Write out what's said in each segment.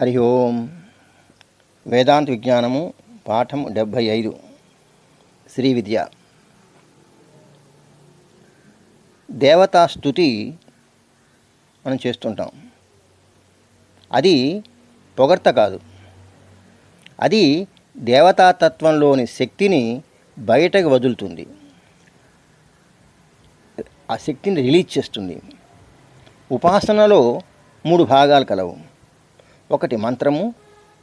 హరి ఓం. వేదాంత విజ్ఞానము పాఠం డెబ్భై ఐదు. శ్రీ విద్య. దేవతా స్థుతి మనం చేస్తుంటాం. అది పొగడ్త కాదు. అది దేవతాతత్వంలోని శక్తిని బయటకు వదులుతుంది. ఆ శక్తిని రిలీజ్ చేస్తుంది. ఉపాసనలో మూడు భాగాలు కలవు. ఒకటి మంత్రము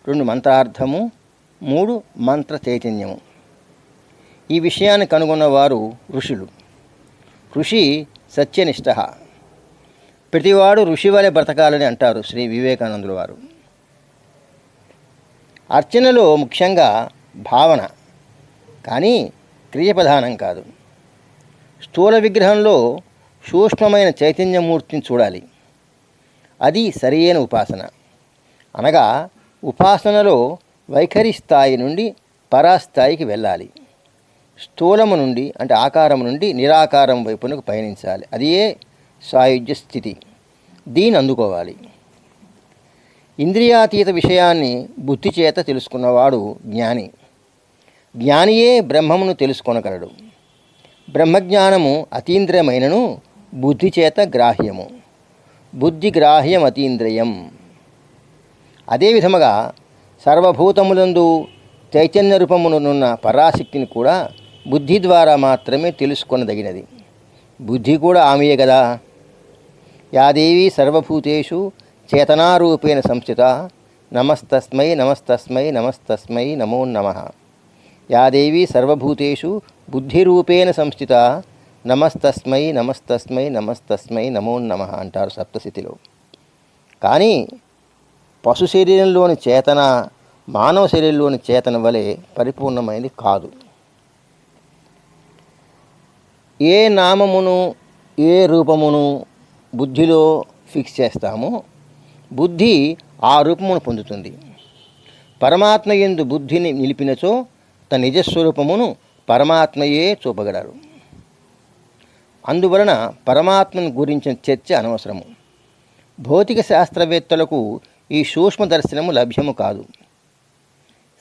రెండు మంత్రార్థము మూడు మంత్ర చైతన్యము ఈ విషయాన్ని కనుగొన్నవారు ఋషులు. ఋషి సత్యనిష్ట. ప్రతివాడు ఋషి వలె బ్రతకాలని అంటారు శ్రీ వివేకానందుల వారు. అర్చనలో ముఖ్యంగా భావన కానీ క్రియ ప్రధానం కాదు. స్థూల విగ్రహంలో సూక్ష్మమైన చైతన్యమూర్తిని చూడాలి. అది సరియైన ఉపాసన. అనగా ఉపాసనలో వైఖరి స్థాయి నుండి పరాస్థాయికి వెళ్ళాలి. స్థూలము నుండి అంటే ఆకారం నుండి నిరాకారం వైపునకు పయనించాలి. అదియే సాయుధ్య స్థితి. దీన్ని అందుకోవాలి. ఇంద్రియాతీత విషయాన్ని బుద్ధి చేత తెలుసుకున్నవాడు జ్ఞాని. జ్ఞానియే బ్రహ్మమును తెలుసుకొనగలడు. బ్రహ్మజ్ఞానము అతీంద్రియమైనను బుద్ధి చేత గ్రాహ్యము. బుద్ధి గ్రాహ్యం అతీంద్రియం అదే విధముగా సర్వభూతములందు చైతన్య రూపమునున్న పరాశక్తిని కూడా బుద్ధి ద్వారా మాత్రమే తెలుసుకొనదగినది. బుద్ధి కూడా ఆమెయే కదా. యాదేవి సర్వభూతేషు చేతనారూపేణ సంస్థిత నమస్తస్మై నమస్తస్మై నమస్తస్మై నమో నమ. యాదేవి సర్వభూతేషు బుద్ధిరూపేణ సంస్థిత నమస్తస్మై నమస్తస్మై నమస్తస్మై నమో నమ అంటారు సప్తస్థితిలో కానీ పశు శరీరంలోని చేతన మానవ శరీరంలోని చేతన వలె పరిపూర్ణమైనది కాదు. ఏ నామమును ఏ రూపమును బుద్ధిలో ఫిక్స్ చేస్తామో బుద్ధి ఆ రూపమును పొందుతుంది. పరమాత్మ ఎందు బుద్ధిని నిలిపినచో తన నిజస్వరూపమును పరమాత్మయే చూపగలరు. అందువలన పరమాత్మను గురించిన చర్చ అనవసరము. భౌతిక శాస్త్రవేత్తలకు ఈ సూక్ష్మ దర్శనము లభ్యము కాదు.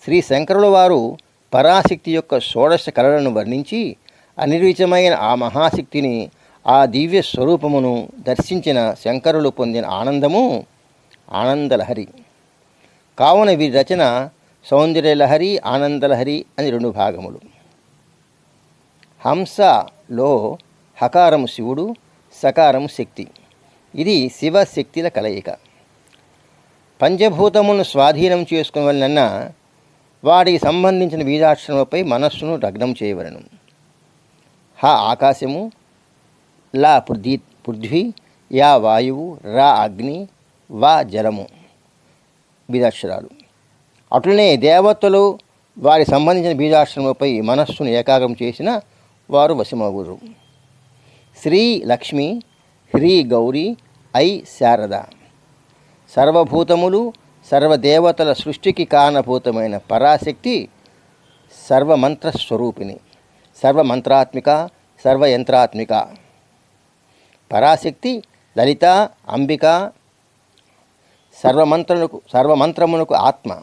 శ్రీ శంకరుల వారు పరాశక్తి యొక్క షోడశ కళలను వర్ణించి అనిర్విచమైన ఆ మహాశక్తిని ఆ దివ్య స్వరూపమును దర్శించిన శంకరులు పొందిన ఆనందము ఆనందలహరి. కావున వీరి రచన సౌందర్యలహరి ఆనందలహరి అని రెండు భాగములు. హంసలో హకారము శివుడు సకారము శక్తి. ఇది శివశక్తిల కలయిక. పంచభూతములను స్వాధీనం చేసుకునవలనన్న వాటికి సంబంధించిన బీజాక్షరములపై మనస్సును లగ్నం చేయవలను. హ ఆకాశము లా పృథ్వీ పృథ్వీ యా వాయువు రా అగ్ని వా జలము బీజాక్షరాలు. అట్లనే దేవతలు వారి సంబంధించిన బీజాక్షరములపై మనస్సును ఏకాగ్రం చేసిన వారు వశమగురు శ్రీ లక్ష్మి హ్రీ గౌరీ ఐ శారద. సర్వభూతములు సర్వదేవతల సృష్టికి కారణభూతమైన పరాశక్తి సర్వమంత్ర స్వరూపిణి సర్వమంత్రాత్మిక సర్వయంత్రాత్మిక. పరాశక్తి లలిత అంబిక సర్వమంత్రమునకు సర్వమంత్రమునకు ఆత్మ.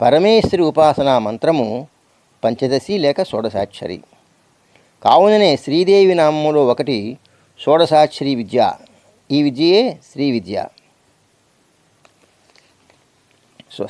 పరమేశ్వరి ఉపాసనా మంత్రము పంచదశి లేక షోడశాక్షరి. కావుననే శ్రీదేవి నామములో ఒకటి షోడశాక్షరి విద్య. ఈ విద్యయే శ్రీ విద్య. so